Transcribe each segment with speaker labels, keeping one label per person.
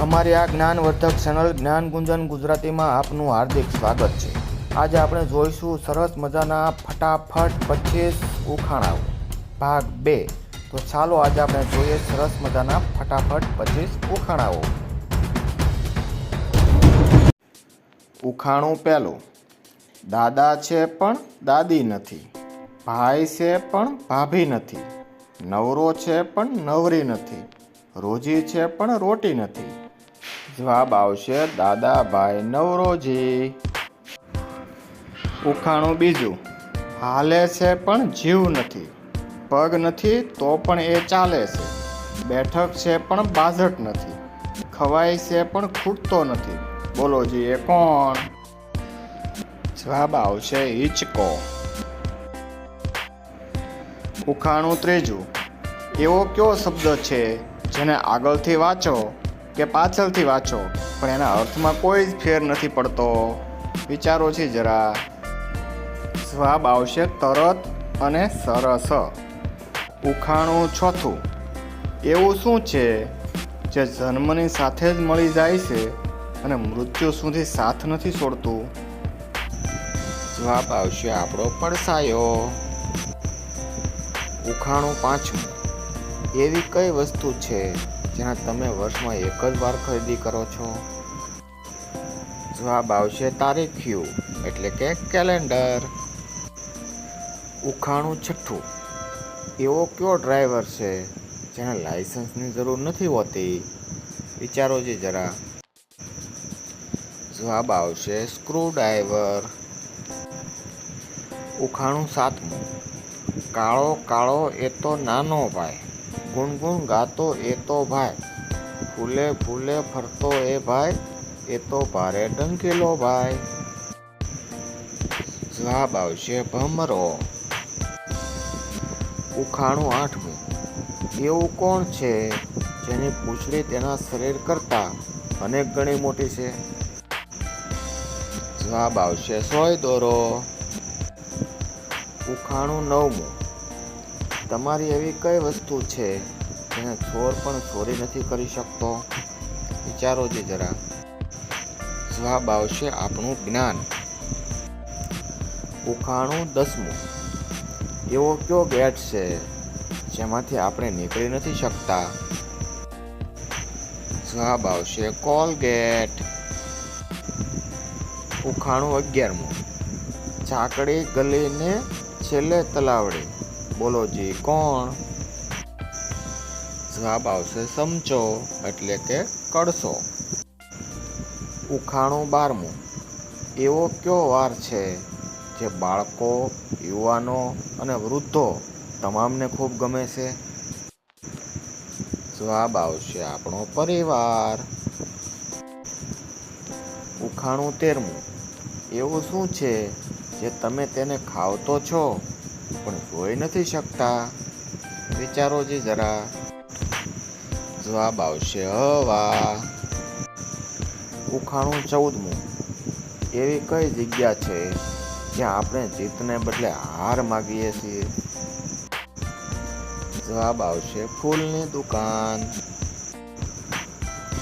Speaker 1: અમારી આ જ્ઞાનવર્ધક ચેનલ જ્ઞાન ગુંજન ગુજરાતીમાં આપનું હાર્દિક સ્વાગત છે. આજે આપણે જોઈશું સરસ મજાના ફટાફટ પચીસ ઉખાણાઓ. ભાગ બે. તો ચાલો આજે આપણે જોઈએ સરસ મજાના ફટાફટ પચીસ ઉખાણાઓ. ઉખાણું પહેલું. દાદા છે પણ દાદી નથી. ભાઈ છે પણ ભાભી નથી. નવરો છે પણ નવરી નથી. રોજી છે પણ રોટી નથી. જવાબ આવશે દાદાભાઈ નવરોજી. ઉખાણું બીજું. હાલે છે પણ જીવ નથી. પગ નથી તો પણ એ ચાલે છે. બેઠક છે પણ બાઝટ નથી. ખવાય છે પણ ખૂટતો નથી. બોલો એ કોણ? જવાબ આવશે હિચકો. ઉખાણું ત્રીજું. એવો કયો શબ્દ છે જેને આગળથી વાંચો? કે પાછળથી વાંચો, પણ એના અર્થમાં કોઈ જ ફેર નથી પડતો. વિચારો છે જરા. જવાબ આવશે તરત અને સરસ. ઉખાણું ચોથું. એવું શું છે જે જન્મની સાથે જ મળી જાય છે અને મૃત્યુ સુધી સાથ નથી છોડતું? જવાબ આવશે આપણો પડસાયો. ઉખાણું પાંચમું. એવી કઈ વસ્તુ છે જેના તમે વર્ષમાં એક જ વાર ખરીદી કરો છો? જવાબ આવશે તારીખ્યું, એટલે કે કેલેન્ડર. ઉખાણું છઠ્ઠું. એવો કયો ડ્રાઈવર છે જેને લાયસન્સની જરૂર નથી હોતી? વિચારો જે જરા. જવાબ આવશે સ્ક્રૂ ડ્રાઈવર ઉખાણું સાતમું. કાળો કાળો એ તો નાનો ભાઈ. ગુણગુણ ગાતો એ તો ભાઈ. ફૂલે ફૂલે ફરતો એ ભાઈ, એ તો ભારે ડંકેલો ભાઈ. જવાબ આવશે ભમરો. ઉખાણું આઠમું. એવું કોણ છે જેની પૂંછડી તેના શરીર કરતાં અનેક ગણી મોટી છે? જવાબ આવશે સોય દોરો. ઉખાણું નવમું. તમારી એવી કઈ વસ્તુ છે જેને ચોર પણ ચોરી નથી કરી શકતો? વિચારો જે જરા. જવાબ આવશે આપણું જ્ઞાન. ઉખાણું દસમું. એવો કયો ગેટ છે જેમાંથી આપણે નીકળી નથી શકતા? જવાબ આવશે કોલગેટ. ઉખાણું અગિયારમું. ચાકડી ગલીને છેલ્લે તલાવડી. બોલો જી, કોણ? જવાબ આવશે સમચો એટલે કે કડસો ઉખાણું બારમું. એવો કયો વાર છે જે બાળકો, યુવાનો અને વૃદ્ધો તમામને ખૂબ ગમે છે? જવાબ આવશે આપણો પરિવાર. ઉખાણું તેરમું. એવું શું છે જે તમે તેને ખાવતો છો? પણ જોઈ નથી શકતા. વિચારો જે જરા જવાબ આવશે હવા ઉખાણું ચૌદમું. એવી કઈ જગ્યા છે જ્યાં આપણે જીતને બદલે હાર માગીએ છીએ? જવાબ આવશે, ફૂલની દુકાન.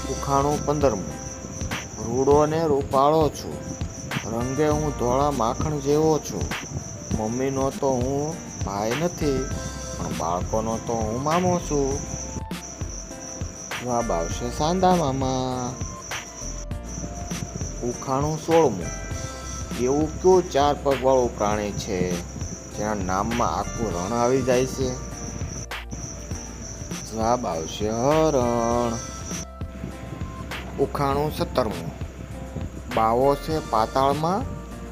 Speaker 1: ઉખાણું પંદરમું. રૂડો ને રૂપાળો છું. રંગે હું ધોળા માખણ જેવો છું. મમ્મીનો તો હું ભાઈ નથી, પણ બાળકોનો તો હું મામો છું. જવાબ આવશે સાંદા મામા. ઉખાણું સોળમું. એવું કયું ચાર પગવાળું પ્રાણી છે જેના નામમાં આખું રણ આવી જાય છે? જવાબ આવશે હરણ. ઉખાણું સત્તરમું. બાવો છે પાતાળમાં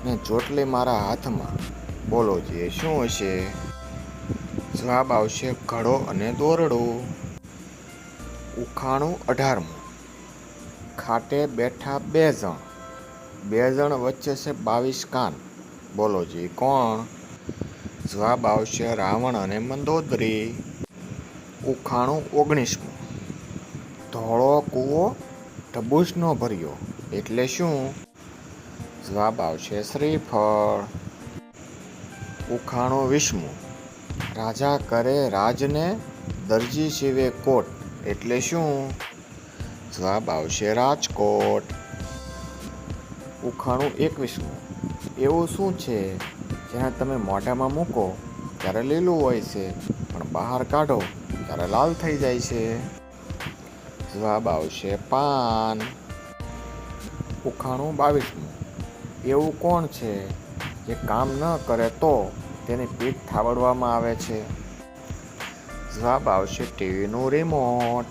Speaker 1: ને ચોટલી મારા હાથમાં. બોલો જે, શું હશે? જવાબ આવશે ઘડો અને દોરડો. ઉખાણું અઢારમું. ખાટે બેઠા બે જણ. બે જણ વચ્ચે છે બાવીસ કાન. બોલો જી, કોણ? જવાબ આવશે રાવણ અને મંદોદરી. ઉખાણું ઓગણીસમું. ધોળો કૂવો ઢબૂસનો ભર્યો. એટલે શું? જવાબ આવશે શ્રીફળ. ઉખાણું વિષ્ણુ રાજા કરે રાજને દરજી સીવે કોટ, એટલે શું? જવાબ આવશે રાજકોટ. ઉખાણું એકવીસમું એવું શું છે? જેને તમે મોઢામાં મૂકો, ત્યારે લીલું હોય છે, પણ બહાર કાઢો, ત્યારે લાલ થઈ જાય છે. જવાબ આવશે પાન. ઉખાણું બાવીસમું. એવું કોણ છે? જે કામ ન કરે તો તેની પીઠ થાબડવામાં આવે છે. જવાબ આવશે ટીવીનું રિમોટ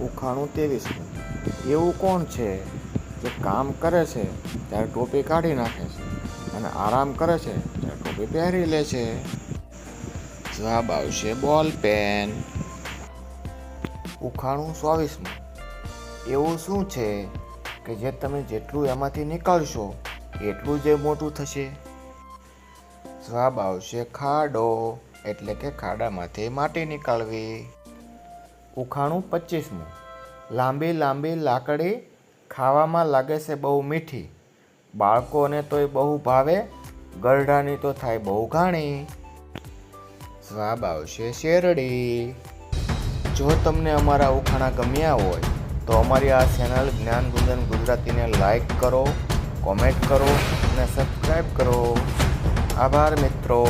Speaker 1: ઉખાણું ત્રેવીસમું એવું કોણ છે જે કામ કરે છે, ત્યારે ટોપી કાઢી નાખે છે અને આરામ કરે છે, ત્યારે ટોપી પહેરી લે છે. જવાબ આવશે બોલ પેન. ઉખાણું ચોવીસમું એવું શું છે કે જે તમે જેટલું એમાંથી નીકળશો એટલું જ મોટું થશે? જવાબ આવશે ખાડો. એટલે કે ખાડામાંથી માટી નીકાળવી. ઉખાણું પચીસમું. લાંબી લાંબી લાકડી ખાવામાં લાગે છે બહુ મીઠી. બાળકોને તોય બહુ ભાવે ગરડાની તો થાય બહુ ઘાણી. જવાબ આવશે શેરડી. જો તમને અમારા ઉખાણા ગમ્યા હોય, તો અમારી આ ચેનલ જ્ઞાન ગુજરાતીને લાઈક કરો. કોમેન્ટ કરો અને સબસ્ક્રાઈબ કરો. આભાર મિત્રો.